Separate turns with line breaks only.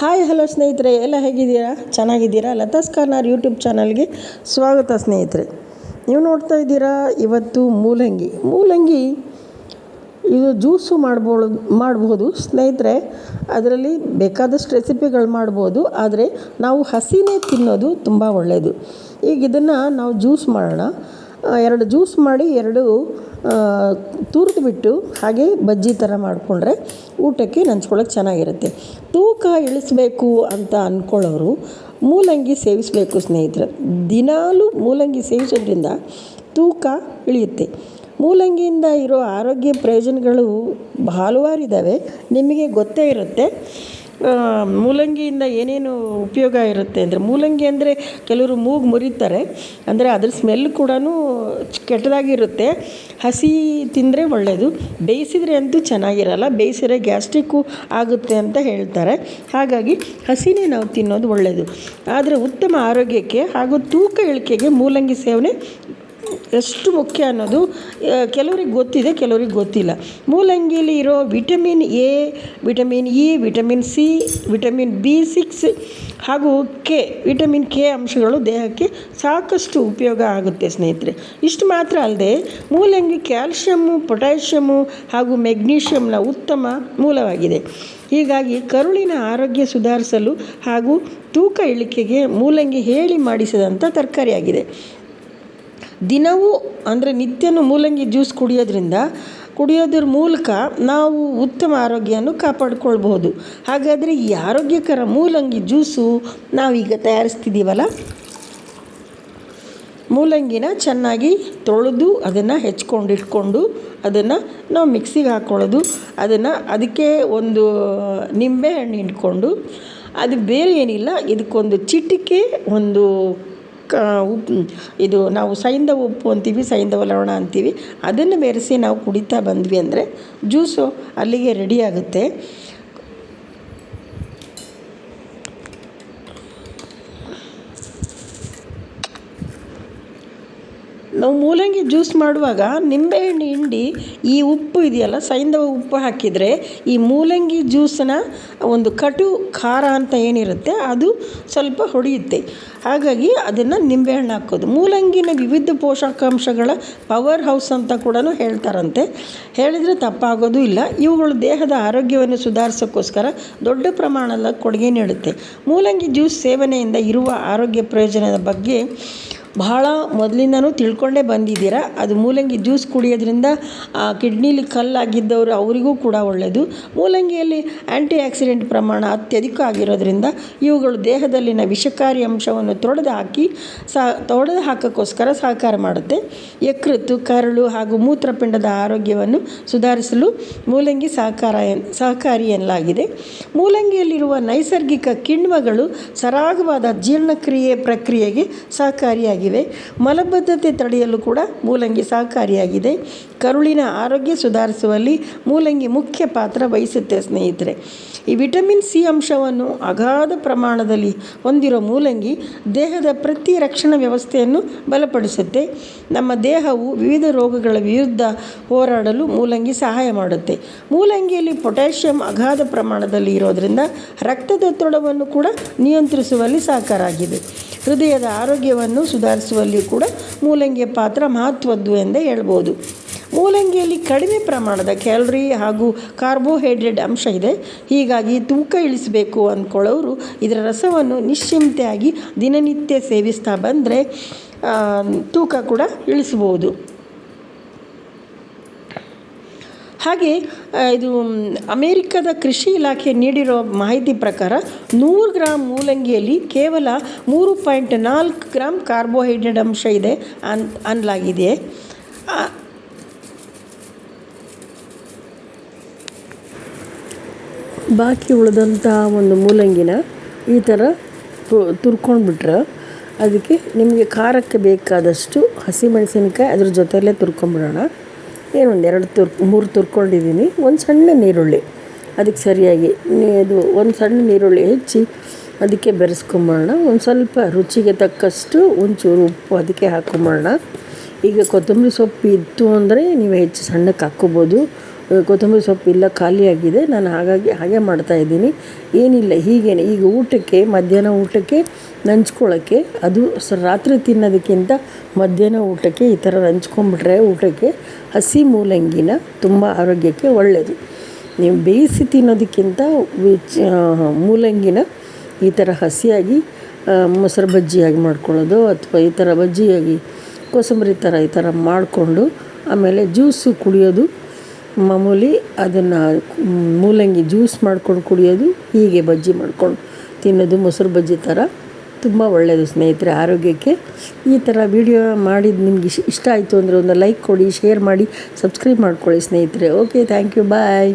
Hi hello ಸ್ನೇಹಿತರೆ, ಎಲ್ಲ ಹೇಗಿದ್ದೀರಾ? ಚೆನ್ನಾಗಿದ್ದೀರಾ? ಲತಾಸ್ ಕಾರ್ನಾರ್ ಯೂಟ್ಯೂಬ್ ಚಾನಲ್ಗೆ ಸ್ವಾಗತ ಸ್ನೇಹಿತರೆ. ನೀವು ನೋಡ್ತಾ ಇದ್ದೀರಾ, ಇವತ್ತು ಮೂಲಂಗಿ. ಮೂಲಂಗಿ ಇದು ಜ್ಯೂಸು ಮಾಡ್ಬೋದು ಮಾಡ್ಬೋದು ಸ್ನೇಹಿತರೆ. ಅದರಲ್ಲಿ ಬೇಕಾದಷ್ಟು ರೆಸಿಪಿಗಳು ಮಾಡ್ಬೋದು, ಆದರೆ ನಾವು ಹಸಿನೇ ತಿನ್ನೋದು ತುಂಬ ಒಳ್ಳೆಯದು ಈಗ ಇದನ್ನು ನಾವು ಜ್ಯೂಸ್ ಮಾಡೋಣ. ಎರಡು ಜ್ಯೂಸ್ ಮಾಡಿ, ಎರಡು ತುರಿದು ಬಿಟ್ಟು ಹಾಗೆ ಬಜ್ಜಿ ಥರ ಮಾಡಿಕೊಂಡ್ರೆ ಊಟಕ್ಕೆ ನಂಚ್ಕೊಳ್ಳೋಕೆ ಚೆನ್ನಾಗಿರುತ್ತೆ. ತೂಕ ಇಳಿಸಬೇಕು ಅಂತ ಅಂದ್ಕೊಳ್ಳೋರು ಮೂಲಂಗಿ ಸೇವಿಸಬೇಕು ಸ್ನೇಹಿತರೆ. ದಿನಾಲೂ ಮೂಲಂಗಿ ಸೇವಿಸೋದ್ರಿಂದ ತೂಕ ಇಳಿಯುತ್ತೆ. ಮೂಲಂಗಿಯಿಂದ ಇರೋ ಆರೋಗ್ಯ ಪ್ರಯೋಜನಗಳು ಹಲವಾರಿದ್ದಾವೆ ನಿಮಗೆ ಗೊತ್ತೇ ಇರುತ್ತೆ. ಮೂಲಂಗಿಯಿಂದ ಏನೇನು ಉಪಯೋಗ ಇರುತ್ತೆ ಅಂದರೆ, ಮೂಲಂಗಿ ಅಂದರೆ ಕೆಲವರು ಮೂಗು ಮುರಿತಾರೆ, ಅಂದರೆ ಅದ್ರ ಸ್ಮೆಲ್ ಕೂಡ ಕೆಟ್ಟದಾಗಿರುತ್ತೆ. ಹಸಿ ತಿಂದರೆ ಒಳ್ಳೆಯದು ಬೇಯಿಸಿದರೆ ಅಂತೂ ಚೆನ್ನಾಗಿರಲ್ಲ, ಬೇಯಿಸಿದ್ರೆ ಗ್ಯಾಸ್ಟ್ರಿಕ್ಕು ಆಗುತ್ತೆ ಅಂತ ಹೇಳ್ತಾರೆ. ಹಾಗಾಗಿ ಹಸಿನೇ ನಾವು ತಿನ್ನೋದು ಒಳ್ಳೆಯದು ಆದರೆ ಉತ್ತಮ ಆರೋಗ್ಯಕ್ಕೆ ಹಾಗೂ ತೂಕ ಇಳಿಕೆಗೆ ಮೂಲಂಗಿ ಸೇವನೆ ಎಷ್ಟು ಮುಖ್ಯ ಅನ್ನೋದು ಕೆಲವರಿಗೆ ಗೊತ್ತಿದೆ, ಕೆಲವ್ರಿಗೆ ಗೊತ್ತಿಲ್ಲ. ಮೂಲಂಗಿಯಲ್ಲಿ ಇರೋ vitamin A, vitamin E, vitamin C, vitamin B six ಹಾಗೂ ಕೆ, ವಿಟಮಿನ್ ಕೆ ಅಂಶಗಳು ದೇಹಕ್ಕೆ ಸಾಕಷ್ಟು ಉಪಯೋಗ ಆಗುತ್ತೆ ಸ್ನೇಹಿತರೆ. ಇಷ್ಟು ಮಾತ್ರ ಅಲ್ಲದೆ ಮೂಲಂಗಿ ಕ್ಯಾಲ್ಶಿಯಮ್ಮು ಪೊಟ್ಯಾಷಿಯಮ್ಮು ಹಾಗೂ ಮೆಗ್ನೀಷಿಯಮ್ನ ಉತ್ತಮ ಮೂಲವಾಗಿದೆ. ಹೀಗಾಗಿ ಕರುಳಿನ ಆರೋಗ್ಯ ಸುಧಾರಿಸಲು ಹಾಗೂ ತೂಕ ಇಳಿಕೆಗೆ ಮೂಲಂಗಿ ಹೇಳಿ ಮಾಡಿಸಿದಂಥ ತರಕಾರಿಯಾಗಿದೆ. ದಿನವೂ ಅಂದರೆ ನಿತ್ಯನೂ ಮೂಲಂಗಿ ಜ್ಯೂಸ್ ಕುಡಿಯೋದ್ರಿಂದ ಕುಡಿಯೋದ್ರ ಮೂಲಕ ನಾವು ಉತ್ತಮ ಆರೋಗ್ಯವನ್ನು ಕಾಪಾಡಿಕೊಳ್ಬಹುದು. ಹಾಗಾದರೆ ಈ ಆರೋಗ್ಯಕರ ಮೂಲಂಗಿ ಜ್ಯೂಸು ನಾವೀಗ ತಯಾರಿಸ್ತಿದ್ದೀವಲ್ಲ? ಮೂಲಂಗಿನ ಚೆನ್ನಾಗಿ ತೊಳೆದು ಅದನ್ನು ಹೆಚ್ಕೊಂಡಿಟ್ಕೊಂಡು ಅದನ್ನು ನಾವು ಮಿಕ್ಸಿಗೆ ಹಾಕ್ಕೊಳ್ಳೋದು ಅದನ್ನು ಅದಕ್ಕೆ ಒಂದು ನಿಂಬೆ ಹಣ್ಣು ಇಟ್ಕೊಂಡು. ಅದು ಬೇರೆ ಏನಿಲ್ಲ, ಇದಕ್ಕೊಂದು ಚಿಟಿಕೆ, ಒಂದು ಕ ಉಪ್ಪು ಇದು ನಾವು ಸೈಂಧವ ಉಪ್ಪು ಅಂತೀವಿ ಸೈಂಧವ ಲವಣ ಅಂತೀವಿ. ಅದನ್ನು ಬೆರೆಸಿ ನಾವು ಕುಡಿತಾ ಬಂದ್ವಿ ಅಂದರೆ ಜ್ಯೂಸು ಅಲ್ಲಿಗೆ ರೆಡಿ ಆಗುತ್ತೆ. ನಾವು ಮೂಲಂಗಿ ಜ್ಯೂಸ್ ಮಾಡುವಾಗ ನಿಂಬೆಹಣ್ಣು ಹಿಂಡಿ, ಈ ಉಪ್ಪು ಇದೆಯಲ್ಲ ಸೈಂಧವ ಉಪ್ಪು ಹಾಕಿದರೆ ಈ ಮೂಲಂಗಿ ಜ್ಯೂಸನ್ನ ಒಂದು ಕಟು ಖಾರ ಅಂತ ಏನಿರುತ್ತೆ, ಅದು ಸ್ವಲ್ಪ ಹೊಡೆಯುತ್ತೆ. ಹಾಗಾಗಿ ಅದನ್ನು ನಿಂಬೆಹಣ್ಣು ಹಾಕೋದು. ಮೂಲಂಗಿನ ವಿವಿಧ ಪೋಷಕಾಂಶಗಳ ಪವರ್ ಹೌಸ್ ಅಂತ ಕೂಡ ಹೇಳ್ತಾರಂತೆ. ಹೇಳಿದರೆ ತಪ್ಪಾಗೋದು ಇಲ್ಲ. ಇವುಗಳು ದೇಹದ ಆರೋಗ್ಯವನ್ನು ಸುಧಾರಿಸೋಕ್ಕೋಸ್ಕರ ದೊಡ್ಡ ಪ್ರಮಾಣದ ಕೊಡುಗೆ ನೀಡುತ್ತೆ. ಮೂಲಂಗಿ ಜ್ಯೂಸ್ ಸೇವನೆಯಿಂದ ಇರುವ ಆರೋಗ್ಯ ಪ್ರಯೋಜನದ ಬಗ್ಗೆ ಬಹಳ ಮೊದಲಿಂದನೂ ತಿಳ್ಕೊಂಡೇ ಬಂದಿದ್ದೀರ? ಅದು ಮೂಲಂಗಿ ಜ್ಯೂಸ್ ಕುಡಿಯೋದ್ರಿಂದ ಕಿಡ್ನಿಲಿ ಕಲ್ಲಾಗಿದ್ದವರು ಅವರಿಗೂ ಕೂಡ ಒಳ್ಳೆಯದು ಮೂಲಂಗಿಯಲ್ಲಿ ಆ್ಯಂಟಿ ಆಕ್ಸಿಡೆಂಟ್ ಪ್ರಮಾಣ ಅತ್ಯಧಿಕ ಆಗಿರೋದ್ರಿಂದ ಇವುಗಳು ದೇಹದಲ್ಲಿನ ವಿಷಕಾರಿ ಅಂಶವನ್ನು ತೊಡೆದು ಹಾಕಿ ಸಹ ತೊಡೆದು ಹಾಕೋಕ್ಕೋಸ್ಕರ ಸಹಕಾರ ಮಾಡುತ್ತೆ. ಯಕೃತ್ತು, ಕರಳು ಹಾಗೂ ಮೂತ್ರಪಿಂಡದ ಆರೋಗ್ಯವನ್ನು ಸುಧಾರಿಸಲು ಮೂಲಂಗಿ ಸಹಕಾರ ಸಹಕಾರಿ ಎನ್ನಲಾಗಿದೆ. ಮೂಲಂಗಿಯಲ್ಲಿರುವ ನೈಸರ್ಗಿಕ ಕಿಣ್ವಗಳು ಸರಾಗವಾದ ಜೀರ್ಣಕ್ರಿಯೆ ಪ್ರಕ್ರಿಯೆಗೆ ಸಹಕಾರಿಯಾಗಿವೆ ಮಲಬದ್ಧತೆ ತಡೆಯಲು ಕೂಡ ಮೂಲಂಗಿ ಸಹಕಾರಿಯಾಗಿದೆ. ಕರುಳಿನ ಆರೋಗ್ಯ ಸುಧಾರಿಸುವಲ್ಲಿ ಮೂಲಂಗಿ ಮುಖ್ಯ ಪಾತ್ರ ವಹಿಸುತ್ತೆ ಸ್ನೇಹಿತರೆ. ಈ ವಿಟಮಿನ್ ಸಿ ಅಂಶವನ್ನು ಅಗಾಧ ಪ್ರಮಾಣದಲ್ಲಿ ಹೊಂದಿರೋ ಮೂಲಂಗಿ ದೇಹದ ಪ್ರತಿ ರಕ್ಷಣಾ ವ್ಯವಸ್ಥೆಯನ್ನು ಬಲಪಡಿಸುತ್ತೆ. ನಮ್ಮ ದೇಹವು ವಿವಿಧ ರೋಗಗಳ ವಿರುದ್ಧ ಹೋರಾಡಲು ಮೂಲಂಗಿ ಸಹಾಯ ಮಾಡುತ್ತೆ. ಮೂಲಂಗಿಯಲ್ಲಿ ಪೊಟ್ಯಾಷಿಯಂ ಅಗಾಧ ಪ್ರಮಾಣದಲ್ಲಿ ಇರೋದರಿಂದ ರಕ್ತದೊತ್ತಡವನ್ನು ಕೂಡ ನಿಯಂತ್ರಿಸುವಲ್ಲಿ ಸಹಕಾರ ಆಗಿದೆ ಹೃದಯದ ಆರೋಗ್ಯವನ್ನು ಸುಧಾರಿಸುವಲ್ಲಿಯೂ ಕೂಡ ಮೂಲಂಗಿಯ ಪಾತ್ರ ಮಹತ್ವದ್ದು ಎಂದೇ ಹೇಳ್ಬೋದು. ಮೂಲಂಗಿಯಲ್ಲಿ ಕಡಿಮೆ ಪ್ರಮಾಣದ ಕ್ಯಾಲರಿ ಹಾಗೂ ಕಾರ್ಬೋಹೈಡ್ರೇಟ್ ಅಂಶ ಇದೆ. ಹೀಗಾಗಿ ತೂಕ ಇಳಿಸಬೇಕು ಅಂದ್ಕೊಳ್ಳೋರು ಇದರ ರಸವನ್ನು ನಿಶ್ಚಿಂತೆಯಾಗಿ ದಿನನಿತ್ಯ ಸೇವಿಸ್ತಾ ಬಂದರೆ ತೂಕ ಕೂಡ ಇಳಿಸ್ಬೋದು ಹಾಗೆ ಇದು ಅಮೇರಿಕದ ಕೃಷಿ ಇಲಾಖೆ ನೀಡಿರೋ ಮಾಹಿತಿ ಪ್ರಕಾರ ನೂರು ಗ್ರಾಮ್ ಮೂಲಂಗಿಯಲ್ಲಿ ಕೇವಲ ಮೂರು ಪಾಯಿಂಟ್ ನಾಲ್ಕು ಗ್ರಾಮ್ ಕಾರ್ಬೋಹೈಡ್ರೇಟ್ ಅಂಶ ಇದೆ ಅನ್, ಅನ್ಲಾಗಿದೆ. ಬಾಕಿ ಉಳಿದಂಥ ಒಂದು ಮೂಲಂಗಿನ ಈ ಥರ ತುರ್ಕೊಂಡ್ಬಿಟ್ರೆ ಅದಕ್ಕೆ ನಿಮಗೆ ಖಾರಕ್ಕೆ ಬೇಕಾದಷ್ಟು ಹಸಿಮೆಣಸಿನಕಾಯಿ ಅದ್ರ ಜೊತೆಯಲ್ಲೇ ತುರ್ಕೊಂಬಿಡೋಣ ಏನು ಒಂದು ಎರಡು ತುರ್, ಮೂರು ತುರ್ಕೊಂಡಿದ್ದೀನಿ. ಒಂದು ಸಣ್ಣ ನೀರುಳ್ಳಿ. ಅದಕ್ಕೆ ಸರಿಯಾಗಿ ಇದು ಒಂದು ಸಣ್ಣ ನೀರುಳ್ಳಿ ಹೆಚ್ಚಿ ಅದಕ್ಕೆ ಬೆರೆಸ್ಕೊಂಬಿಡೋಣ ಒಂದು ಸ್ವಲ್ಪ ರುಚಿಗೆ ತಕ್ಕಷ್ಟು ಒಂಚೂರು ಉಪ್ಪು ಅದಕ್ಕೆ ಹಾಕ್ಕೊಂಬಿಡೋಣ ಈಗ ಕೊತ್ತಂಬರಿ ಸೊಪ್ಪು ಇತ್ತು ಅಂದರೆ ನೀವು ಹೆಚ್ಚು ಸಣ್ಣಕ್ಕೆ ಹಾಕ್ಕೋಬೋದು. ಕೊತ್ತಂಬರಿ ಸೊಪ್ಪು ಇಲ್ಲ ಖಾಲಿಯಾಗಿದೆ ನಾನು ಹಾಗಾಗಿ ಹಾಗೆ ಮಾಡ್ತಾಯಿದ್ದೀನಿ ಏನಿಲ್ಲ, ಹೀಗೇನೆ. ಈಗ ಊಟಕ್ಕೆ, ಮಧ್ಯಾಹ್ನ ಊಟಕ್ಕೆ ನಂಚ್ಕೊಳ್ಳೋಕ್ಕೆ, ಅದು ರಾತ್ರಿ ತಿನ್ನೋದಕ್ಕಿಂತ ಮಧ್ಯಾಹ್ನ ಊಟಕ್ಕೆ ಈ ಥರ ನಂಚ್ಕೊಂಬಿಟ್ರೆ ಊಟಕ್ಕೆ ಹಸಿ ಮೂಲಂಗಿನ ತುಂಬ ಆರೋಗ್ಯಕ್ಕೆ ಒಳ್ಳೆಯದು ನೀವು ಬೇಯಿಸಿ ತಿನ್ನೋದಕ್ಕಿಂತ ಮೂಲಂಗಿನ ಈ ಥರ ಹಸಿಯಾಗಿ ಮೊಸರು ಬಜ್ಜಿಯಾಗಿ ಮಾಡ್ಕೊಳ್ಳೋದು ಅಥವಾ ಈ ಥರ ಬಜ್ಜಿಯಾಗಿ ಕೋಸಂಬರಿ ಥರ ಈ ಥರ ಮಾಡಿಕೊಂಡು ಆಮೇಲೆ ಜ್ಯೂಸು ಕುಡಿಯೋದು, ಮಾಮೂಲಿ ಅದನ್ನು ಮೂಲಂಗಿ ಜ್ಯೂಸ್ ಮಾಡ್ಕೊಂಡು ಕುಡಿಯೋದು, ಹೀಗೆ ಬಜ್ಜಿ ಮಾಡ್ಕೊಂಡು ತಿನ್ನೋದು, ಮೊಸರು ಬಜ್ಜಿ ಥರ ತುಂಬ ಒಳ್ಳೆಯದು ಸ್ನೇಹಿತರೆ ಆರೋಗ್ಯಕ್ಕೆ. ಈ ಥರ ವಿಡಿಯೋ ಮಾಡಿದ್ದು ನಿಮ್ಗೆ ಇಷ್ಟ ಆಯಿತು ಅಂದರೆ ಒಂದು ಲೈಕ್ ಕೊಡಿ, ಶೇರ್ ಮಾಡಿ, ಸಬ್ಸ್ಕ್ರೈಬ್ ಮಾಡ್ಕೊಳ್ಳಿ ಸ್ನೇಹಿತರೆ. Okay, thank you, bye.